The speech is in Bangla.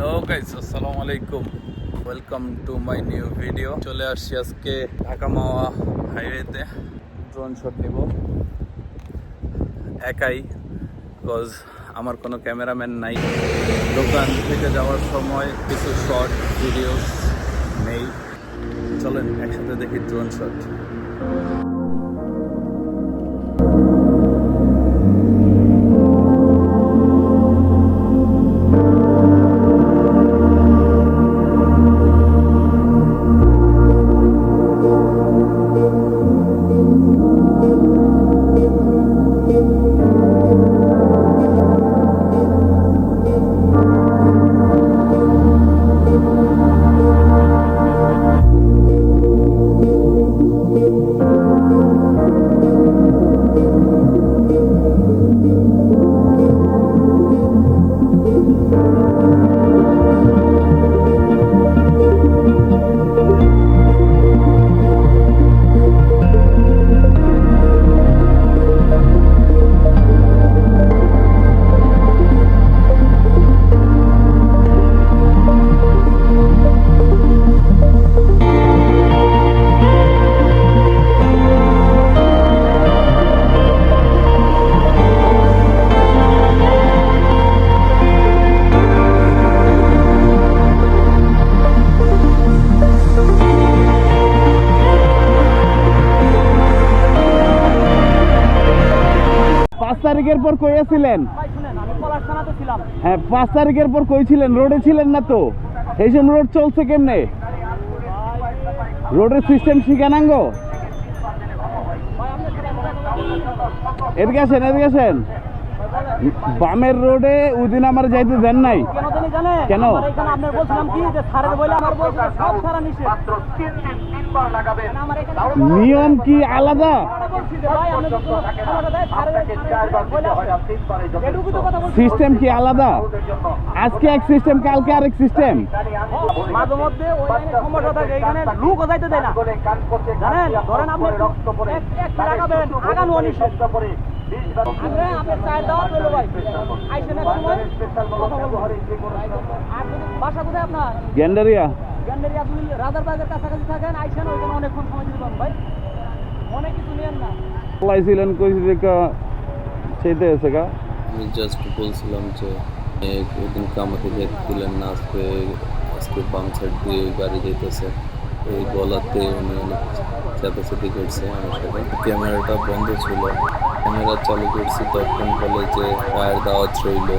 হ্যালো গাইস আসসালামু আলাইকুম welcome to my new video চলে আসছি আজকে ঢাকা মাওয়া হাইওয়েতে ড্রোন শট নিব। একাই বিকজ আমার কোনো ক্যামেরাম্যান নাই। দোকান থেকে যাওয়ার সময় কিছু শর্ট ভিডিওস নেই। চলেন, একসাথে দেখি ড্রোন শট পাঁচ তারিখের পর কই আছিলেন ভাই শুনেন আমি পলাশ থানাতে ছিলাম। হ্যাঁ পাঁচ তারিখের পর কই ছিলেন রোডে ছিলেন না তো? এই জন্য রোড চলছে কেমনে? রোডের সিস্টেম শিখানাঙ্গ এদিকে আসেন এদিকে আসেন। বামের রোডে ওই দিন আমার যাইতে দেন নাই। কেন নিয়ম কি আলাদা? সিস্টেম কি আলাদা? আজকে এক সিস্টেম কালকে আরেক সিস্টেম মাঝে মধ্যে সমস্যা থাকে এখানে লুকও যাইতে দেয় না। জানেন? ধরেন আপনি এক আগাবেন আগানো অনিষেধ। আমরা আপনার চায়ের দাওয়াত ভাই। আইসেন এক সময়। কথা বলব। আর বাসা কোথায় আপনার? গ্যান্ডারিয়া। গ্যান্ডারি আপনি রাজারবাগের কাছাকাছি থাকেন আইসেন ওইখানে অনেকক্ষণ সময় দিতে পারেন ভাই। অনেক কিছু নিয়েন না। পাইছিলেন কইছি যে কা- সেইতে আছে কা? আমি জাস্ট বলছিলাম যে এ, ওদিন আমাকে যেতেছিলেন না আজকে আজকে বাম সাইড দিয়ে গাড়ি যেতেছে এই গলাতে উনি অনেক চাপাচাপি করছে আমার সাথে। ক্যামেরাটা বন্ধ ছিল। ক্যামেরা চালু করছি তখন বলে যে পায়ের দাওয়াত রইল।